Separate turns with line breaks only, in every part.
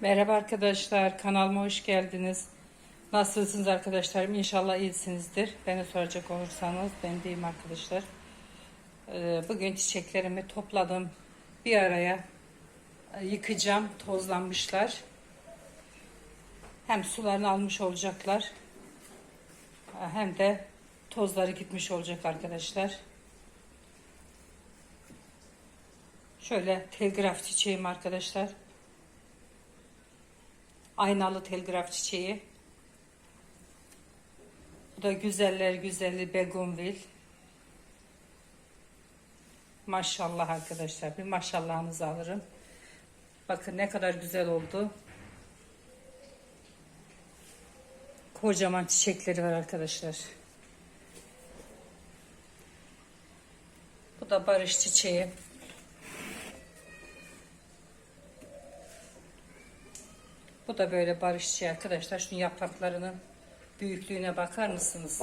Merhaba arkadaşlar, kanalıma hoş geldiniz. Nasılsınız arkadaşlarım? İnşallah iyisinizdir. Beni soracak olursanız ben deyim arkadaşlar. Ee, Bugün çiçeklerimi topladım. Bir araya e, yıkayacağım. Tozlanmışlar. Hem sularını almış olacaklar. e, Hem de tozları gitmiş olacak arkadaşlar. Şöyle telgraf çiçeğim arkadaşlar. Aynalı telgraf çiçeği. Bu da güzeller güzeli begonvil. Maşallah arkadaşlar. Bir maşallahınızı alırım. Bakın ne kadar güzel oldu. Kocaman çiçekleri var arkadaşlar. Bu da barış çiçeği. Bu da böyle barış çiçeği arkadaşlar. Şunun yapraklarının büyüklüğüne bakar mısınız?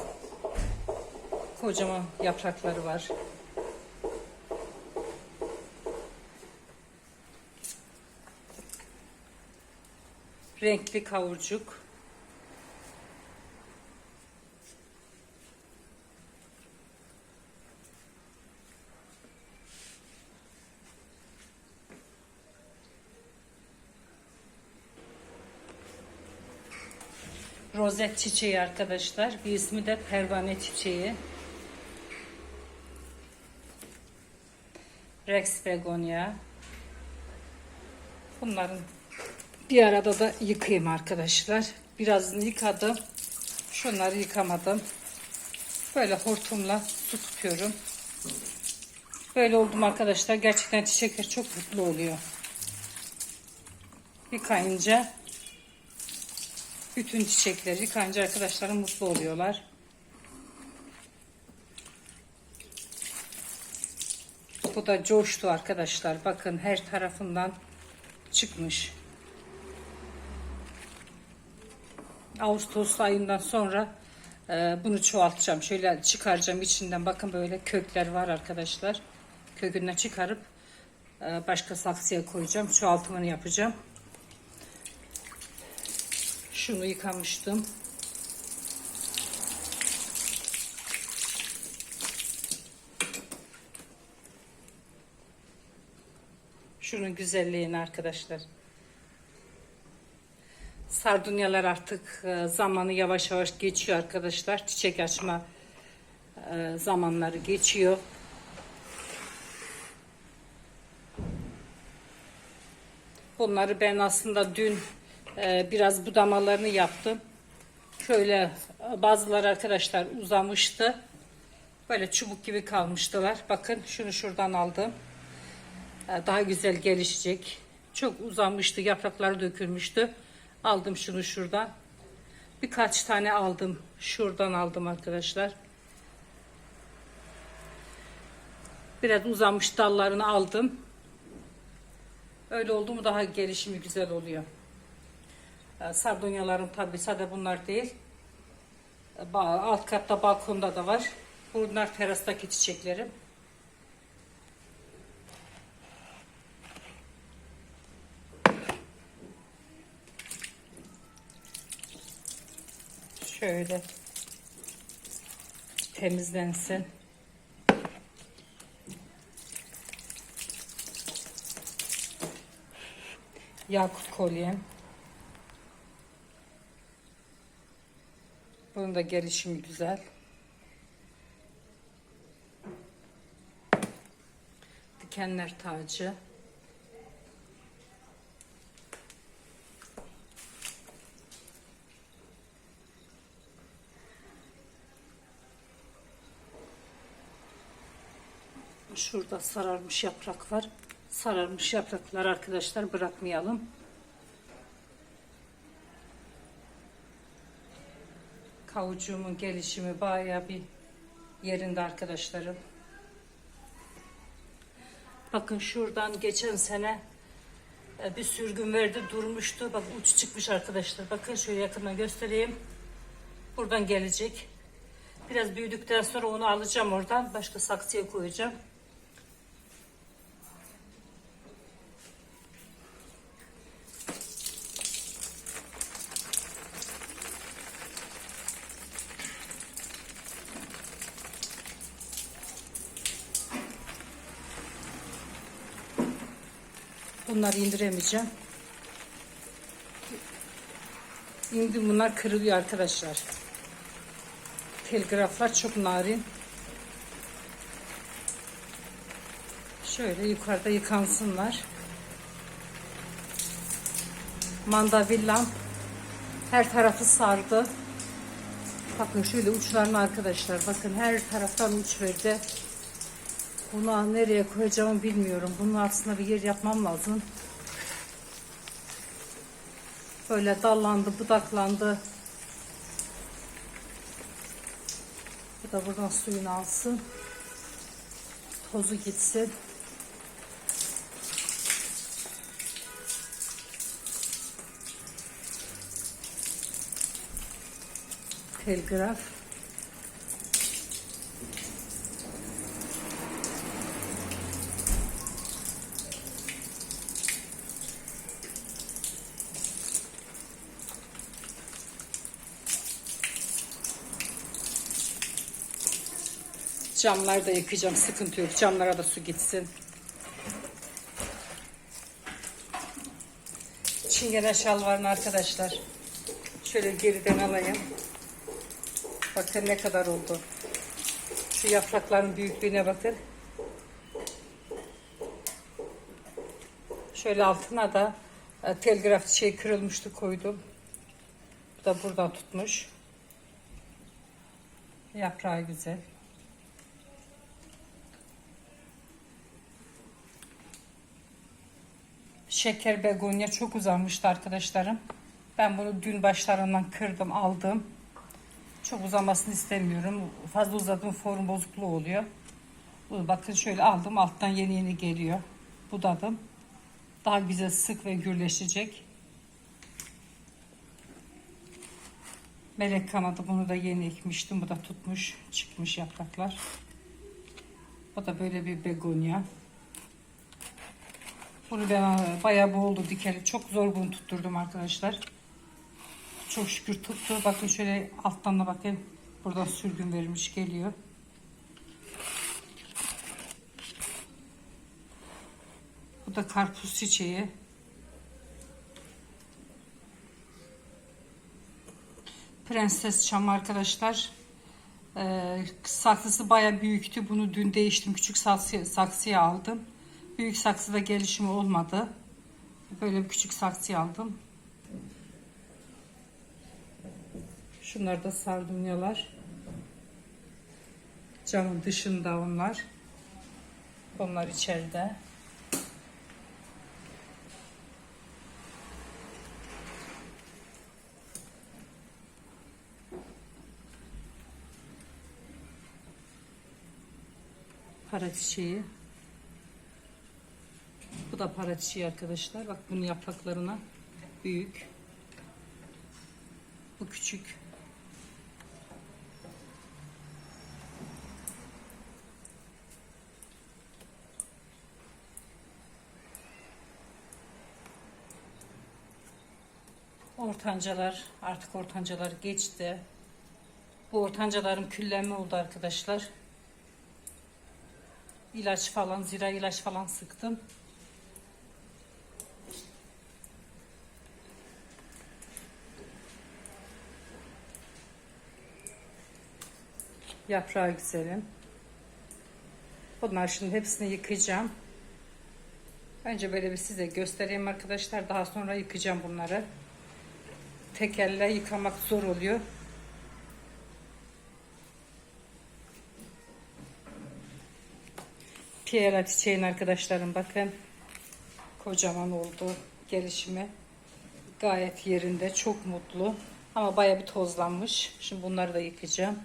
Kocaman yaprakları var. Renkli kavurcuk. Rozet çiçeği arkadaşlar. Bir ismi de pervane çiçeği. Rex begonia. Bunların bir arada da yıkayayım arkadaşlar. Biraz yıkadım. Şunları yıkamadım. Böyle hortumla su tutuyorum. Böyle oldum arkadaşlar. Gerçekten çiçekler çok mutlu oluyor. Yıkayınca bütün çiçekleri yıkayınca arkadaşlarım mutlu oluyorlar. Bu da coştu arkadaşlar. Bakın her tarafından çıkmış. Ağustos ayından sonra e, bunu çoğaltacağım. Şöyle çıkaracağım içinden. Bakın böyle kökler var arkadaşlar. Kökünden çıkarıp e, başka saksıya koyacağım. Çoğaltımını yapacağım. Şunu yıkamıştım. Şunun güzelliğini arkadaşlar. Sardunyalar artık e, zamanı yavaş yavaş geçiyor arkadaşlar. Çiçek açma e, zamanları geçiyor. Bunları ben aslında dün e, biraz budamalarını yaptım. Şöyle e, bazıları arkadaşlar uzamıştı. Böyle çubuk gibi kalmıştılar. Bakın şunu şuradan aldım. E, Daha güzel gelişecek. Çok uzamıştı. Yaprakları dökülmüştü. Aldım şunu şuradan. Birkaç tane aldım. Şuradan aldım arkadaşlar. Biraz uzamış dallarını aldım. Öyle oldu mu daha gelişimi güzel oluyor. E, Sardunyalarım tabii sade bunlar değil. E, ba- Alt katta balkonda da var. Bunlar terastaki çiçeklerim. Şöyle temizlensin. Yakut kolyem. Bunun da gelişimi güzel. Dikenler tacı. Şurada sararmış yaprak var. Sararmış yapraklar arkadaşlar bırakmayalım. Kavucuğumun gelişimi bayağı bir yerinde arkadaşlarım. Bakın şuradan geçen sene e, bir sürgün verdi durmuştu. Bak uç çıkmış arkadaşlar. Bakın şöyle yakından göstereyim. Buradan gelecek. Biraz büyüdükten sonra onu alacağım oradan. Başka saksıya koyacağım. Bunları indiremeyeceğim. İndim bunlar kırılıyor arkadaşlar. Telgraflar çok narin. Şöyle yukarıda yıkansınlar. Mandavillam her tarafı sardı. Bakın şöyle uçlarını arkadaşlar. Bakın her taraftan uç verdi. Bunu nereye koyacağımı bilmiyorum. Bunun aslında bir yer yapmam lazım. Böyle dallandı, budaklandı. Bu da buradan suyunu alsın. Tozu gitsin. Telgraf. Camları da yıkayacağım. Sıkıntı yok. Camlara da su gitsin. Çingene şalvarını arkadaşlar. Şöyle geriden alayım. Bakın ne kadar oldu. Şu yaprakların büyüklüğüne bakın. Şöyle altına da e, telgraf şey kırılmıştı koydum. Bu da buradan tutmuş. Yaprağı güzel. Şeker begonya çok uzamıştı arkadaşlarım. Ben bunu dün başlarından kırdım aldım. Çok uzamasını istemiyorum. Fazla uzadım form bozukluğu oluyor. Bu bakın şöyle aldım alttan yeni yeni geliyor. Budadım. Daha güzel sık ve gürleşecek. Melek kanadı bunu da yeni ekmiştim. Bu da tutmuş çıkmış yapraklar. Bu da böyle bir begonya. Bunu ben e, bayağı boğuldu dikeli. Çok zor bunu tutturdum arkadaşlar. Çok şükür tuttu. Bakın şöyle alttan da bakın. Buradan sürgün verilmiş geliyor. Bu da karpuz çiçeği. Prenses çam arkadaşlar. Ee, saksısı baya büyüktü. Bunu dün değiştim. Küçük saksı, saksıya aldım. Büyük saksıda gelişimi olmadı. Böyle bir küçük saksıya aldım. Şunlar da sardunyalar. Camın dışında onlar. Onlar içeride. Para çiçeği. Bu da para çiçeği arkadaşlar. Bak bunun yapraklarına büyük. Bu küçük. Ortancalar artık ortancalar geçti. Bu ortancalarım küllenme oldu arkadaşlar. İlaç falan, zira ilaç falan sıktım. Yaprağı güzelim. Bunlar şimdi hepsini yıkayacağım. Önce böyle bir size göstereyim arkadaşlar. Daha sonra yıkayacağım bunları. Tek elle yıkamak zor oluyor. Piyela çiçeğin arkadaşlarım bakın. Kocaman oldu gelişimi. Gayet yerinde. Çok mutlu. Ama baya bir tozlanmış. Şimdi bunları da yıkayacağım.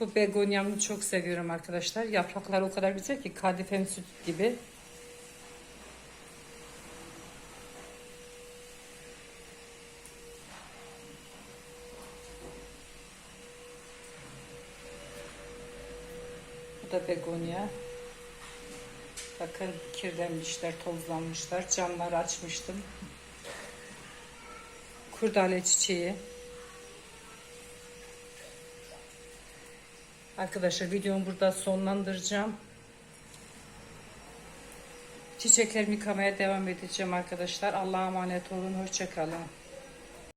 Bu begonyamı çok seviyorum arkadaşlar. Yaprakları o kadar güzel ki kadifen süt gibi. Bu da begonya. Bakın kirlenmişler, tozlanmışlar. Camları açmıştım. Kurdale çiçeği. Arkadaşlar videomu burada sonlandıracağım. Çiçeklerimi yıkamaya devam edeceğim arkadaşlar. Allah'a emanet olun. Hoşçakalın.